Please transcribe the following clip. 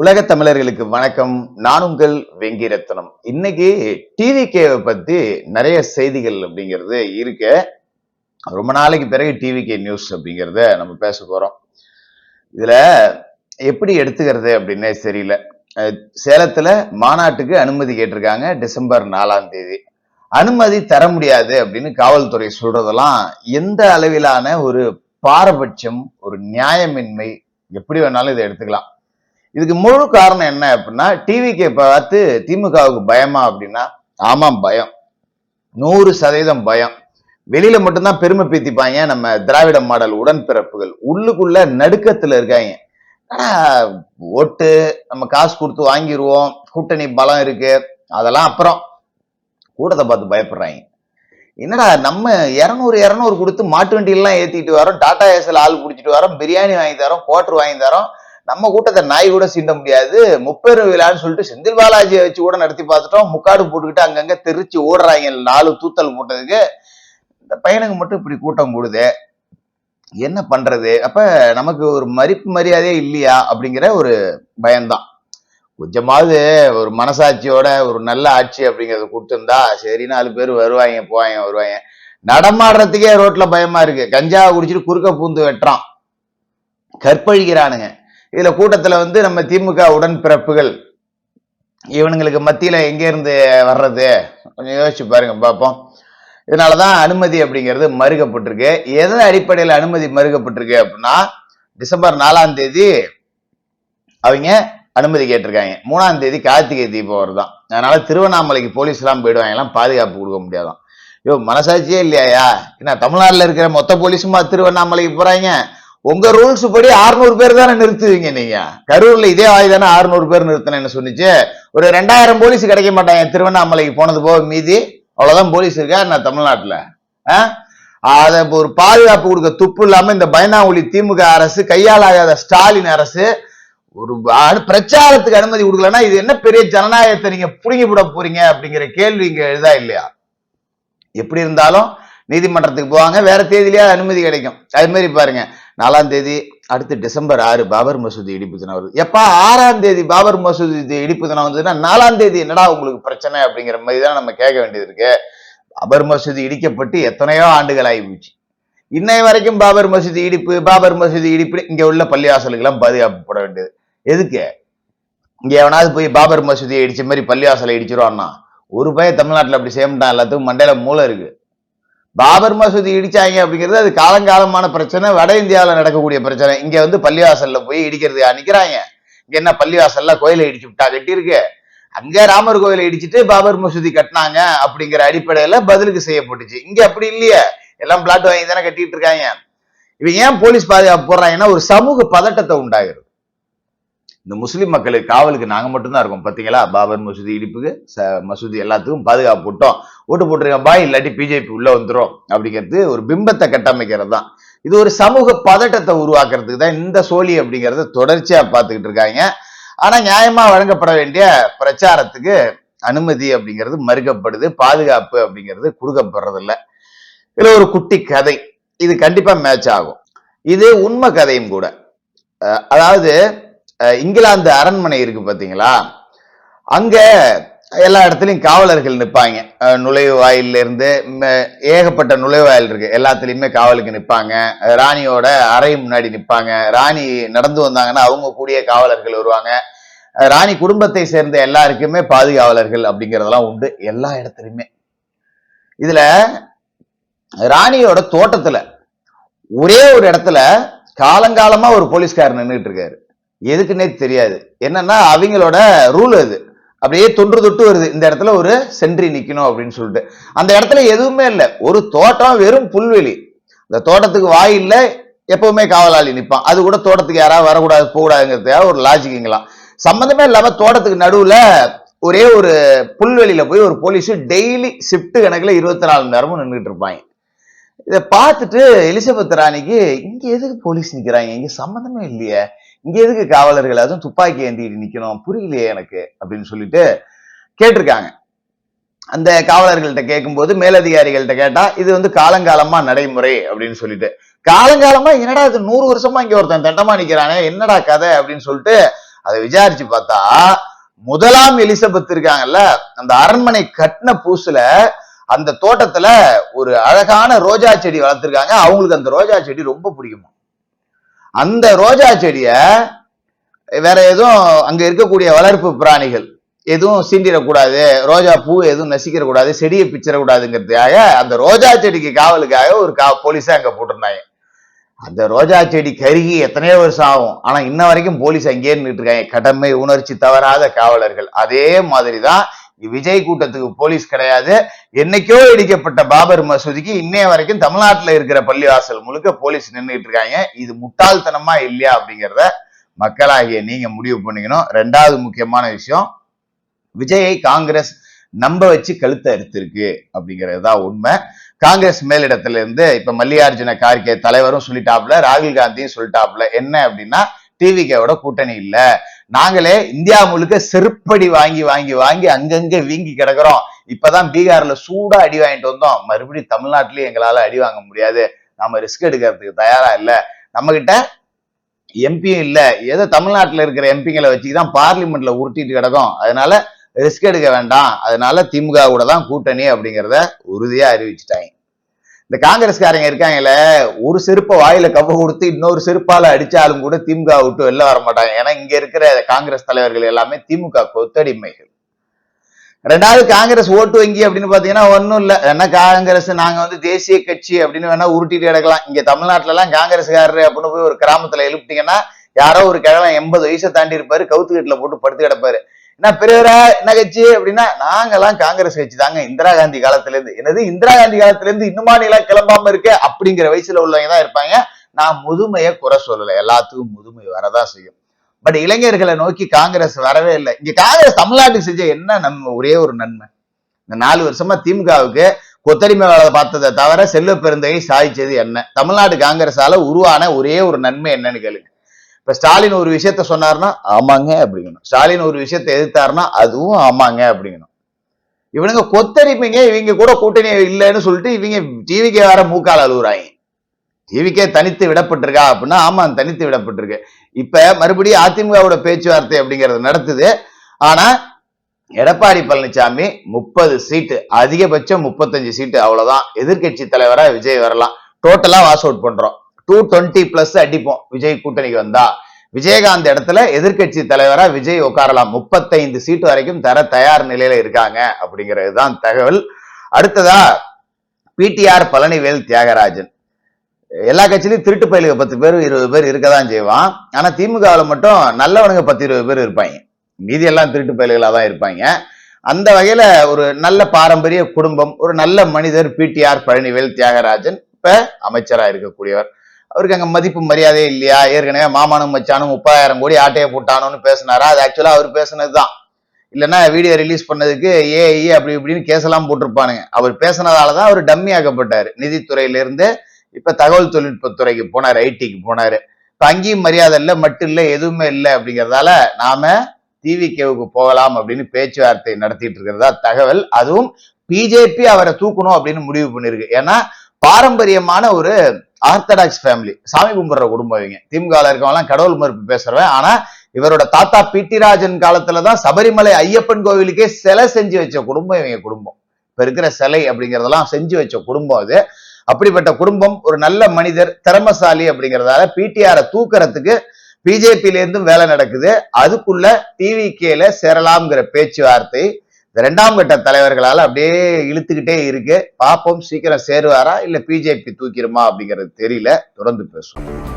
உலக தமிழர்களுக்கு வணக்கம். நான் உங்கள் வெங்கிரத்னம் இன்னைக்கு டிவிகேவை பத்தி நிறைய செய்திகள் அப்படிங்கிறது இருக்கு. ரொம்ப நாளைக்கு பிறகு டிவிகே நியூஸ் அப்படிங்கிறத நம்ம பேச போறோம். இதுல எப்படி எடுத்துக்கிறது அப்படின்னே தெரியல. சேலத்துல மாநாட்டுக்கு அனுமதி கேட்டிருக்காங்க டிசம்பர் நாலாம் தேதி. அனுமதி தர முடியாது அப்படின்னு காவல்துறை சொல்றதெல்லாம் எந்த அளவிலான ஒரு பாரபட்சம் ஒரு நியாயமின்மை எப்படி வேணாலும் இதை எடுத்துக்கலாம். இதுக்கு முழு காரணம் என்ன அப்படின்னா டிவிக்கு பார்த்து திமுகவுக்கு பயமா அப்படின்னா ஆமாம் பயம். நூறு சதவீதம் பயம். வெளியில மட்டும்தான் பெருமை பீத்திப்பாங்க நம்ம திராவிட மாடல் உடன்பிறப்புகள். உள்ளுக்குள்ள நடுக்கத்துல இருக்காங்க. ஆனா ஓட்டு நம்ம காசு கொடுத்து வாங்கிடுவோம் கூட்டணி பலம் இருக்கு அதெல்லாம் அப்புறம் கூட்டத்தை பார்த்து பயப்படுறாங்க. என்னடா நம்ம இரநூறு இரநூறு கொடுத்து மாட்டு வண்டியெல்லாம் ஏத்திட்டு வரோம் டாடா ஏசில் ஆள் பிடிச்சிட்டு வரோம் பிரியாணி வாங்கி தரோம் குவாட்டர் வாங்கி தரோம் நம்ம கூட்டத்தை நாய் கூட சீண்ட முடியாது. முப்பெரும் விழான்னு சொல்லிட்டு செந்தில் பாலாஜியை வச்சு கூட நடத்தி பார்த்துட்டோம். முக்காடு போட்டுக்கிட்டு அங்கங்க தெரிச்சு ஓடுறாங்க நாலு தூத்தல் போட்டதுக்கு இந்த பையனுக்கு மட்டும் இப்படி கூட்டம் கூடுது? என்ன பண்றது? அப்ப நமக்கு ஒரு மதிப்பு மரியாதையே இல்லையா? அப்படிங்கிற ஒரு பயம்தான். கொஞ்சமாவது ஒரு மனசாட்சியோட ஒரு நல்ல ஆட்சி அப்படிங்கறத கொடுத்துருந்தா சரி நாலு பேர் வருவாங்க போவாங்க வருவாங்க. நடமாடுறதுக்கே ரோட்ல பயமா இருக்கு. கஞ்சா குடிச்சிட்டு குறுக்க பூந்து வெட்டுறான். கற்பழிக்கிறானுங்க. இதுல கூட்டத்துல வந்து நம்ம திமுக உடன்பிறப்புகள். இவனுங்களுக்கு மத்தியில எங்க இருந்து வர்றது? கொஞ்சம் யோசிச்சு பாருங்க பார்ப்போம். இதனாலதான் அனுமதி அப்படிங்கிறது மறுக்கப்பட்டிருக்கு. எதன் அடிப்படையில் அனுமதி மறுக்கப்பட்டிருக்கு அப்படின்னா டிசம்பர் நாலாம் தேதி அவங்க அனுமதி கேட்டிருக்காங்க. மூணாம் தேதி கார்த்திகை தீபம் வருதான். அதனால திருவண்ணாமலைக்கு போலீஸ் எல்லாம் போயிடுவாங்கலாம் பாதுகாப்பு கொடுக்க முடியாதான். ஐயோ மனசாட்சியே இல்லையா என்ன தமிழ்நாட்டில் இருக்கிற மொத்த போலீஸுமா திருவண்ணாமலைக்கு போறாங்க? உங்க ரூல்ஸ் படி 600 பேர் தானே நிறுத்துவீங்க நீங்க? கரூர்ல இதே வாய் தானே 600 பேர் நிறுத்தினேன்னு சொன்னிச்சு. ஒரு ரெண்டாயிரம் போலீஸ் கிடைக்க மாட்டாங்க. திருவண்ணாமலைக்கு போனது போக மீதி. அவ்வளவுதான் போலீஸ் இருக்கா? நான் தமிழ்நாட்டுல? ஆ? ஒரு பாதுகாப்பு கொடுக்க துப்பு இல்லாம இந்த பயனாவளி திமுக அரசு கையாளாகாத ஸ்டாலின் அரசு ஒரு பிரச்சாரத்துக்கு அனுமதி கொடுக்கலன்னா இது என்ன பெரிய ஜனநாயகத்தை நீங்க புடுங்கி விட போறீங்க அப்படிங்கிற கேள்வி இங்க எழுதா இல்லையா? எப்படி இருந்தாலும் நீதிமன்றத்துக்கு போவாங்க. வேற தேதியிலேயே அனுமதி கிடைக்கும். அது மாதிரி பாருங்க. நாலாம் தேதி அடுத்து டிசம்பர் ஆறு பாபர் மசூதி இடிப்பு தினம் வருது. எப்பா ஆறாம் தேதி பாபர் மசூதி இடிப்பு தினம் வந்ததுன்னா நாலாம் தேதி என்னடா உங்களுக்கு பிரச்சனை அப்படிங்கிற மாதிரி தான் நம்ம கேட்க வேண்டியது இருக்கு. பாபர் மசூதி இடிக்கப்பட்டு எத்தனையோ ஆண்டுகள் ஆகி போச்சு. இன்னை வரைக்கும் பாபர் மசூதி இடிப்பு பாபர் மசூதி இடிப்பு இங்க உள்ள பள்ளிவாசலுக்கெல்லாம் பாதுகாப்புப்பட வேண்டியது. எதுக்கு? இங்க எவனாவது போய் பாபர் மசூதியை இடிச்ச மாதிரி பள்ளிவாசலை இடிச்சிருவான்னா? ஒரு பையன் தமிழ்நாட்டில் அப்படி செய்ய மாட்டான். எல்லாத்துக்கும் மண்டையில மூளை இருக்கு. பாபர் மசூதி இடிச்சாங்க அப்படிங்கிறது அது காலங்காலமான பிரச்சனை. வட இந்தியாவில் நடக்கக்கூடிய பிரச்சனை. இங்கே வந்து பள்ளிவாசல்ல போய் இடிக்கிறது நிக்கிறாங்க இங்க என்ன பள்ளிவாசல்ல கோயிலை இடிச்சு விட்டா கட்டியிருக்கு அங்கே ராமர் கோயிலை இடிச்சிட்டு பாபர் மசூதி கட்டினாங்க அப்படிங்கிற அடிப்படையில பதிலுக்கு செய்யப்பட்டுச்சு. இங்கே அப்படி இல்லையே. எல்லாம் பிளாட் வாங்கி தானே கட்டிட்டு இருக்காங்க. இவன் ஏன் போலீஸ் பாதுகாப்பு போடுறாங்கன்னா ஒரு சமூக பதட்டத்தை உண்டாகிறது இந்த முஸ்லீம் மக்களுக்கு காவலுக்கு நாங்கள் மட்டும்தான் இருக்கோம். பார்த்தீங்களா பாபர் மசூதி இடிப்புக்கு ச- மசூதி எல்லாத்துக்கும் பாதுகாப்பு போட்டோம். ஓட்டு போட்டிருக்க பாய் இல்லாட்டி பிஜேபி உள்ளே வந்துடும் அப்படிங்கிறது ஒரு பிம்பத்தை கட்டமைக்கிறது தான் இது ஒரு சமூக பதட்டத்தை உருவாக்குறதுக்கு தான் இந்த சோழி அப்படிங்கிறத தொடர்ச்சியாக பார்த்துக்கிட்டு இருக்காங்க. ஆனால் நியாயமாக வழங்கப்பட வேண்டிய பிரச்சாரத்துக்கு அனுமதி அப்படிங்கிறது மறுக்கப்படுது. பாதுகாப்பு அப்படிங்கிறது கொடுக்கப்படுறதில்ல. இதில் ஒரு குட்டி கதை. இது கண்டிப்பாக மேட்ச் ஆகும். இது உண்மை கதையும் கூட. அதாவது இங்கிலாந்து அரண்மனை இருக்கு பாத்தீங்களா? அங்க எல்லா இடத்துலயும் காவலர்கள் நிப்பாங்க. நுழைவாயில நுழைவு இருந்து ஏகப்பட்ட நுழைவாயில் இருக்கு. எல்லாத்துலயுமே காவலுக்கு நிப்பாங்க. ராணியோட அறை முன்னாடி நிப்பாங்க. ராணி நடந்து வந்தாங்கன்னா அவங்க கூடிய காவலர்கள் வருவாங்க. ராணி குடும்பத்தை சேர்ந்த எல்லாருக்குமே பாதுகாவலர்கள் அப்படிங்கறதெல்லாம் உண்டு எல்லா இடத்துலையுமே. இதுல ராணியோட தோட்டத்துல ஒரே ஒரு இடத்துல காலங்காலமா ஒரு போலீஸ்காரர் நின்றுட்டு இருக்காரு. எதுக்குன்னே தெரியாது. என்னன்னா அவங்களோட ரூல் அது. அப்படியே தொன்று தொட்டு வருது. இந்த இடத்துல ஒரு சென்ட்ரி நிற்கணும் அப்படின்னு சொல்லிட்டு. அந்த இடத்துல எதுவுமே இல்லை. ஒரு தோட்டம் வெறும் புல்வெளி. இந்த தோட்டத்துக்கு வாயில் எப்பவுமே காவலாளி நிற்பான் அது கூட தோட்டத்துக்கு யாராவது வரக்கூடாது போகக்கூடாதுங்கிறதுக்காக ஒரு லாஜிக்குங்களாம் சம்மந்தமே இல்லாமல் தோட்டத்துக்கு நடுவில் ஒரே ஒரு புல்வெளியில போய் ஒரு போலீஸ் டெய்லி ஷிஃப்ட் கணக்கில் இருபத்தி நாலு மணி நேரமும் நின்றுட்டு இருப்பாங்க. இதை பார்த்துட்டு எலிசபெத் ராணிக்கு இங்கே எதுக்கு போலீஸ் நிற்கிறாங்க இங்கே சம்மந்தமே இல்லையே. இங்க எதுக்கு காவலர்கள்? அதுவும் துப்பாக்கி ஏந்திட்டு நிக்கணும். புரியலையே எனக்கு அப்படின்னு சொல்லிட்டு கேட்டிருக்காங்க. அந்த காவலர்கள்ட்ட கேட்கும்போது மேலதிகாரிகள்ட்ட கேட்டா இது வந்து காலங்காலமா நடைமுறை அப்படின்னு சொல்லிட்டு. காலங்காலமா என்னடா இது நூறு வருஷமா இங்க ஒருத்தன் தண்டமா நிக்கிறானே என்னடா கதை அப்படின்னு சொல்லிட்டு அதை விசாரிச்சு பார்த்தா முதலாம் எலிசபெத் இருக்காங்கல்ல அந்த அரண்மனை கட்டின பூசுல அந்த தோட்டத்துல ஒரு அழகான ரோஜா செடி வளர்த்துருக்காங்க. அவங்களுக்கு அந்த ரோஜா செடி ரொம்ப பிடிக்குமா? அந்த ரோஜா செடியை வேற எதுவும் அங்க இருக்கக்கூடிய வளர்ப்பு பிராணிகள் எதுவும் சீண்டிடக்கூடாது ரோஜா பூ எதுவும் நசிக்கிற கூடாது செடியை பிச்சிடக்கூடாதுங்கிறதுக்காக அந்த ரோஜா செடிக்கு காவலுக்காக ஒரு கா போலீஸை அங்கே போட்டிருந்தாங்க. அந்த ரோஜா செடி கருகி எத்தனையோ வருஷம் ஆகும். ஆனால் இன்ன வரைக்கும் போலீஸ் அங்கேயே நின்றுட்டு இருக்காங்க. கடமை உணர்ச்சி தவறாத காவலர்கள். அதே மாதிரி தான் விஜய் கூட்டத்துக்கு போலீஸ் கிடையாது. என்னைக்கோ இடிக்கப்பட்ட பாபர் மசூதிக்கு இன்னைய வரைக்கும் தமிழ்நாட்டுல இருக்கிற பள்ளிவாசல் முழுக்க போலீஸ் நின்றுட்டு இருக்காங்க. இது முட்டாள்தனமா இல்லையா அப்படிங்கிறத மக்களாகிய நீங்க முடிவு பண்ணிக்கணும். ரெண்டாவது முக்கியமான விஷயம் விஜயை காங்கிரஸ் நம்ப வச்சு கழுத்தை அறுத்திருக்கு அப்படிங்கிறது தான் உண்மை. காங்கிரஸ் மேலிடத்துல இருந்து இப்ப மல்லிகார்ஜுன கார்கே தலைவரும் சொல்லிட்டாப்ல ராகுல் காந்தியும் சொல்லிட்டாப்ல என்ன அப்படின்னா டிவிகேவோட கூட்டணி இல்லை. நாங்களே இந்தியா முழுக்க செருப்படி வாங்கி வாங்கி வாங்கி அங்கங்க வீங்கி கிடக்குறோம். இப்பதான் பீகார்ல சூடா அடி வாங்கிட்டு வந்தோம். மறுபடியும் தமிழ்நாட்டிலயும் எங்களால அடி வாங்க முடியாது. நாம ரிஸ்க் எடுக்கிறதுக்கு தயாரா இல்ல. நம்ம கிட்ட எம்பியும் இல்ல. ஏதோ தமிழ்நாட்டுல இருக்கிற எம்பிங்களை வச்சுதான் பார்லிமெண்ட்ல உருட்டிட்டு கிடக்கும். அதனால ரிஸ்க் எடுக்க வேண்டாம். அதனால திமுக கூட தான் கூட்டணி அப்படிங்கிறத உறுதியா அறிவிச்சிட்டாங்க. இந்த காங்கிரஸ்காரங்க இருக்காங்கல்ல ஒரு செருப்பை வாயில கவ கொடுத்து இன்னொரு செருப்பால அடிச்சாலும் கூட திமுக விட்டு வெளில வர மாட்டாங்க. ஏன்னா இங்க இருக்கிற காங்கிரஸ் தலைவர்கள் எல்லாமே திமுக கொத்தடிமைகள். ரெண்டாவது காங்கிரஸ் ஓட்டு வங்கி அப்படின்னு பாத்தீங்கன்னா ஒன்னும் இல்ல. என்ன காங்கிரஸ் நாங்க வந்து தேசிய கட்சி அப்படின்னு வேணா உருட்டிட்டு கிடக்கலாம். இங்க தமிழ்நாட்டுல எல்லாம் காங்கிரஸ்காரரு அப்படின்னு போய் ஒரு கிராமத்துல எழுப்பிட்டீங்கன்னா யாரோ ஒரு கிழவன் எண்பது வயசை தாண்டி இருப்பாரு கவுத்துக்கட்டுல போட்டு படுத்து கிடப்பாரு. என்ன பெரியவரா என்ன கட்சி? அப்படின்னா நாங்கெல்லாம் காங்கிரஸ் கட்சி தாங்க. இந்திரா காந்தி காலத்துல இருந்து என்னது இந்திரா காந்தி காலத்துல இருந்து இன்னுமா நீலா கிளம்பாம இருக்க? அப்படிங்கிற வயசுல உள்ளவங்க தான் இருப்பாங்க. நான் முதுமையை குறை சொல்லல. எல்லாத்துக்கும் முதுமை வரதான் செய்யும். பட் இளைஞர்களை நோக்கி காங்கிரஸ் வரவே இல்லை. இங்க காங்கிரஸ் தமிழ்நாட்டுக்கு செஞ்ச என்ன நம்ம ஒரே ஒரு நன்மை? இந்த நாலு வருஷமா திமுகவுக்கு கொத்தடிமை வேலை பார்த்ததை தவிர செல்வ பெருந்தகை சாதிச்சது என்ன? தமிழ்நாடு காங்கிரஸால உருவான ஒரே ஒரு நன்மை என்னன்னு கேளுங்க. இப்ப ஸ்டாலின் ஒரு விஷயத்த சொன்னார்னா ஆமாங்க அப்படிங்கணும். ஸ்டாலின் ஒரு விஷயத்த எதிர்த்தாருன்னா அதுவும் ஆமாங்க அப்படிங்கணும். இவனுங்க கொத்தரிப்பீங்க இவங்க கூட கூட்டணி இல்லைன்னு சொல்லிட்டு இவங்க டிவிக்கே வேற மூக்கால் அழுகுறாங்க டிவிக்கே தனித்து விடப்பட்டிருக்கா அப்படின்னா ஆமா தனித்து விடப்பட்டிருக்கு. இப்ப மறுபடியும் அதிமுகவோட பேச்சுவார்த்தை அப்படிங்கறது நடத்துது. ஆனா எடப்பாடி பழனிசாமி முப்பது சீட்டு அதிகபட்சம் முப்பத்தஞ்சு சீட்டு அவ்வளவுதான். எதிர்கட்சி தலைவரா விஜய் வரலாம். டோட்டலா வாஷ் அவுட் பண்றோம். டூ டுவெண்ட்டி பிளஸ் அடிப்போம். விஜய் கூட்டணிக்கு வந்தா. விஜயகாந்த் இடத்துல எதிர்கட்சி தலைவரா விஜய் உட்காரலாம். முப்பத்தைந்து சீட்டு வரைக்கும் தர தயார் நிலையில இருக்காங்க அப்படிங்கிறது தான் தகவல். அடுத்ததா பிடிஆர் பழனிவேல் தியாகராஜன். எல்லா கட்சியிலும் திருட்டு பயிலுக பத்து பேர் இருபது பேர் இருக்கதான் செய்வான். ஆனா திமுகவில் மட்டும் நல்லவனுங்க பத்து இருபது பேர் இருப்பாங்க. மீதி எல்லாம் திருட்டு பயல்களா தான் இருப்பாங்க. அந்த வகையில ஒரு நல்ல பாரம்பரிய குடும்பம் ஒரு நல்ல மனிதர் பிடிஆர் பழனிவேல் தியாகராஜன் இப்ப அமைச்சரா இருக்கக்கூடியவர். அவருக்கு அங்கே மதிப்பு மரியாதை இல்லையா? ஏற்கனவே மாமானும் மச்சானும் முப்பதாயிரம் கோடி ஆட்டையை போட்டானோன்னு பேசினாரா? அது ஆக்சுவலாக அவர் பேசுனதுதான். இல்லைன்னா வீடியோ ரிலீஸ் பண்ணதுக்கு ஏஐ அப்படி இப்படின்னு கேஸெல்லாம் போட்டிருப்பானுங்க. அவர் பேசினதாலதான் அவர் டம்மி ஆக்கப்பட்டார். நிதித்துறையிலேருந்து இப்போ தகவல் தொழில்நுட்பத்துறைக்கு போனார் ஐடிக்கு போனார். இப்போ அங்கேயும் மரியாதை இல்லை மட்டும் இல்லை எதுவுமே இல்லை அப்படிங்கிறதால நாம டிவிகேவுக்கு போகலாம் அப்படின்னு பேச்சுவார்த்தை நடத்திட்டு இருக்கிறதா தகவல். அதுவும் பிஜேபி அவரை தூக்கணும் அப்படின்னு முடிவு பண்ணியிருக்கு. ஏன்னா பாரம்பரியமான ஒரு ஆர்த்தடாக்ஸ் ஃபேமிலி சாமி கும்பிடுற குடும்பம் இவங்க. திமுக இருக்கவங்களாம் கடவுள் மறுப்பு பேசுறவன். ஆனா இவரோட தாத்தா பிட்டிராஜன் காலத்துலதான் சபரிமலை ஐயப்பன் கோவிலுக்கே சிலை செஞ்சு வச்ச குடும்பம் இவங்க குடும்பம். இப்ப இருக்கிற சிலை அப்படிங்கறதெல்லாம் செஞ்சு வச்ச குடும்பம் அது. அப்படிப்பட்ட குடும்பம் ஒரு நல்ல மனிதர் திறமசாலி அப்படிங்கிறதால பிடிஆரை தூக்கறதுக்கு பிஜேபியில இருந்தும் வேலை நடக்குது. அதுக்குள்ள டிவிகேல சேரலாம்ங்கிற பேச்சுவார்த்தை ரெண்டாம் கட்ட தலைவர்களால் அப்படியே இழுத்துக்கிட்டே இருக்கு. பார்ப்போம் சீக்கிரம் சேருவாரா இல்லை பிஜேபி தூக்கிருமா அப்படிங்கிறது தெரியல. தொடர்ந்து பேசுவோம்.